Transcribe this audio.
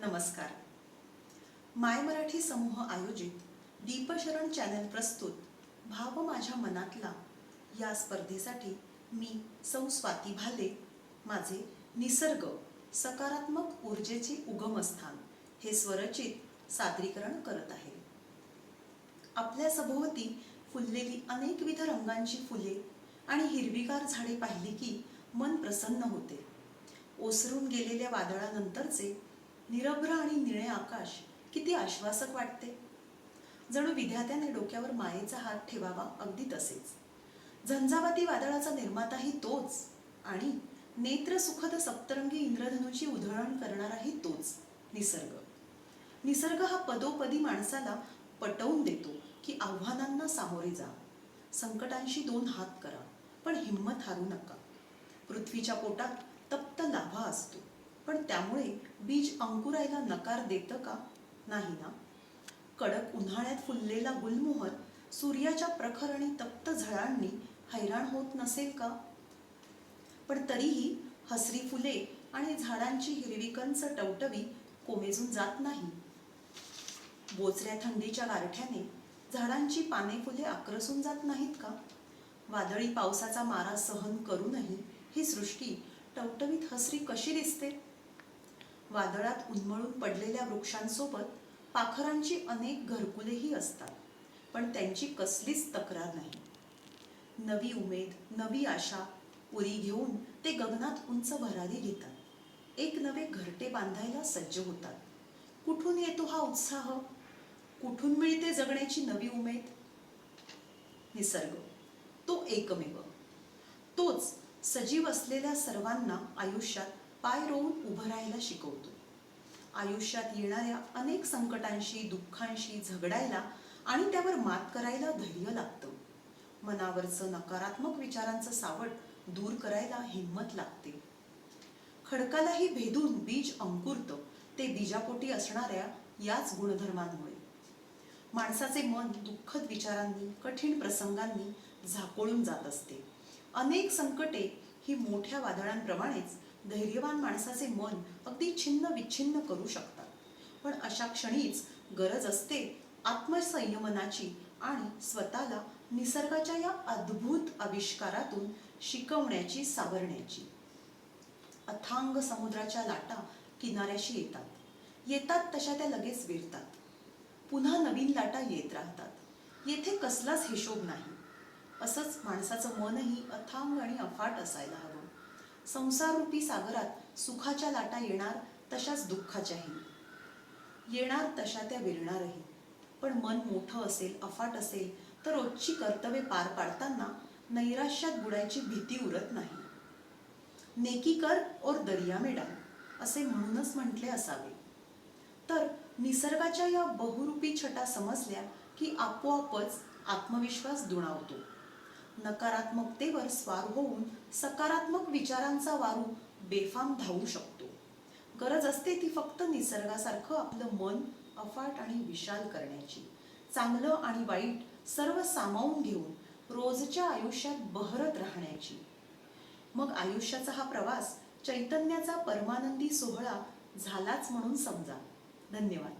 नमस्कार. माय मराठी समूह आयोजित दीपशरण चॅनल प्रस्तुत भाव माझ्या मनातला या स्पर्धेसाठी मी सौ स्वाती भाले माझे निसर्ग सकारात्मक ऊर्जेचे उगमस्थान हे स्वरचित सादरीकरण करत आहे. आपल्या सभोवती फुललेली अनेकविध रंगांची फुले आणि हिरवीगार झाडे पाहिली की मन प्रसन्न होते. ओसरून गेलेल्या वादळानंतरचे निरभ्र आणि निळे आकाश किती आश्वासक वाटते. जणू विद्यार्थ्याने डोक्यावर मायेचा हात ठेवावा अगदी तसेच. झंझावाती वादळाचा निर्माताही तोच आणि नेत्र सुखद सप्तरंगी इंद्रधनुची उधळण करणाराही तोच निसर्ग. निसर्ग हा पदोपदी माणसाला पटवून देतो की आव्हानांना सामोरे जा. संकटांशी दोन हात करा पण हिंमत हारू नका. पृथ्वीच्या पोटात तप्त लाभा असतो. पण त्यामुळे बीज अंकुरायला नकार देतं का? नाही ना. कडक उन्हाळ्यात फुललेला गुलमोहर सूर्याच्या प्रखर आणि तप्त झळांनी हैराण होत नसेल का? पण तरीही हसरी फुले आणि झाडांची हिरवी कंच टवटवी कोमेजून जात नाही. बोचऱ्या थंडीच्या गारठ्याने झाडांची पाने फुले आक्रसून जात नाहीत का? वादळी पावसाचा मारा सहन करूनही ही सृष्टी टवटवीत हसरी कशी दिसते? वादळात उन्मळून पडलेल्या वृक्षांसोबत पाखरांची अनेक घरकुलेही असतात पण त्यांची कसलीच तक्रार नाही. नवी उमेद नवी आशा उरी घेऊन ते गगनात उंच भरारी घेतात. एक नवे घरटे बांधायला सज्ज होतात. कुठून येतो हा उत्साह? कुठून मिळते जगण्याची नवी उमेद? निसर्ग. तो एकमेव. तोच सजीव असलेल्या सर्वांना आयुष्यात पाय रोवून उभं राहायला शिकवतो. आयुष्यात येणाऱ्या अनेक संकटांशी दुःखांशी झगडायला आणि त्यावर मात करायला धैर्य लागतं. मनावरचं नकारात्मक विचारांचं सावट दूर करायला हिंमत लागते. खडकालाही भेदून बीज अंकुरतं ते बीजापोटी असणाऱ्या याच गुणधर्मांमुळे. माणसाचे मन दुःखद विचारांनी कठीण प्रसंगांनी झाकोळून जात असते. अनेक संकटे ही मोठ्या वादळांप्रमाणेच धैर्यवान माणसाचे मन अगदी छिन्न विच्छिन्न करू शकतात. पण अशा क्षणीच गरज असते आत्मसंयमनाची आणि स्वतःला निसर्गाच्या या अद्भुत आविष्कारातून शिकवण्याची सावरण्याची. अथांग समुद्राच्या लाटा किनाऱ्याशी येतात. येतात तशा त्या लगेच विरतात. पुन्हा नवीन लाटा येत राहतात. येथे कसलाच हिशोब नाही. असंच माणसाचं मनही अथांग आणि अफाट असायला हवं. संसाररूपी सागरात सुखाच्या लाटा येणार तशाच दुःखाच्याही. येणार तशा त्या विरणारही. पण मन मोठं असेल अफाट असेल तर रोजची कर्तव्ये पार पाडताना नैराश्यात बुडायची भीती उरत नाही. नेकी कर और दर्या में डाल असे म्हणूनच म्हटले असावे. तर निसर्गाच्या या बहुरूपी छटा समजल्या की आपोआपच आत्मविश्वास दुणावतो. नकारात्मकतेवर स्वार होऊन सकारात्मक विचारांचा वारू बेफाम धावू शकतो. गरज असते ती फक्त निसर्गासारखं आपलं मन अफाट आणि विशाल करण्याची. चांगलं आणि वाईट सर्व सामावून घेऊन रोजच्या आयुष्यात बहरत राहण्याची. मग आयुष्याचा हा प्रवास चैतन्याचा परमानंदी सोहळा झालाच म्हणून समजा. धन्यवाद.